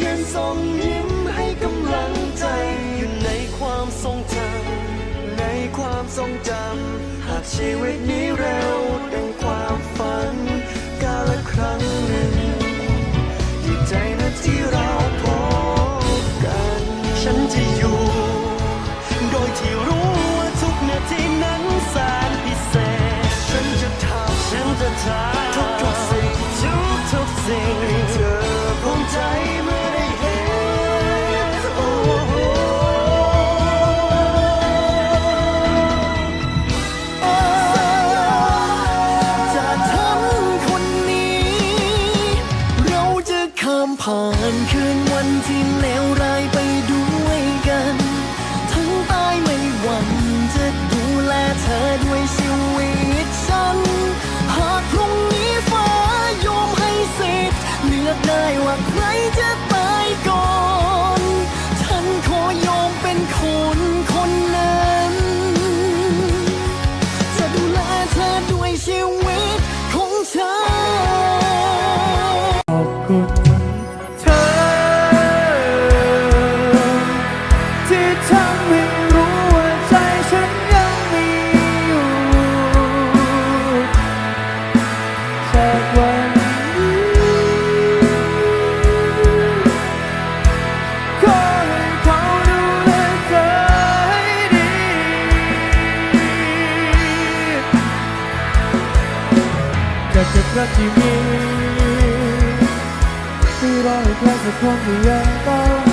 ยืนส่งยิ้มให้กำลังใจ อยู่ในความทรงจำในความทรงจำหากชีวิตนี้เร็วามผ่านคืนวันที่เลวร้ายไปด้วยกัน ทั้งตายไม่หวั่นจะดูแลเธอด้วยชีวิตฉัน หากพรุ่งนี้ฟ้ายอมให้สิทธิ์เลือกได้ว่าใครจะตายก่อน ฉันขอยอมเป็นคนคนนั้น จะดูแลเธอด้วยชีวิตของ ที่ทำให้รู้ว่าใจฉันยังมีอยู่จากวันนี้ขอให้เขาดูแลเธอให้ดี จากเก็บรักที่มีที่รอให้ใครสักคนที่ยังต้อง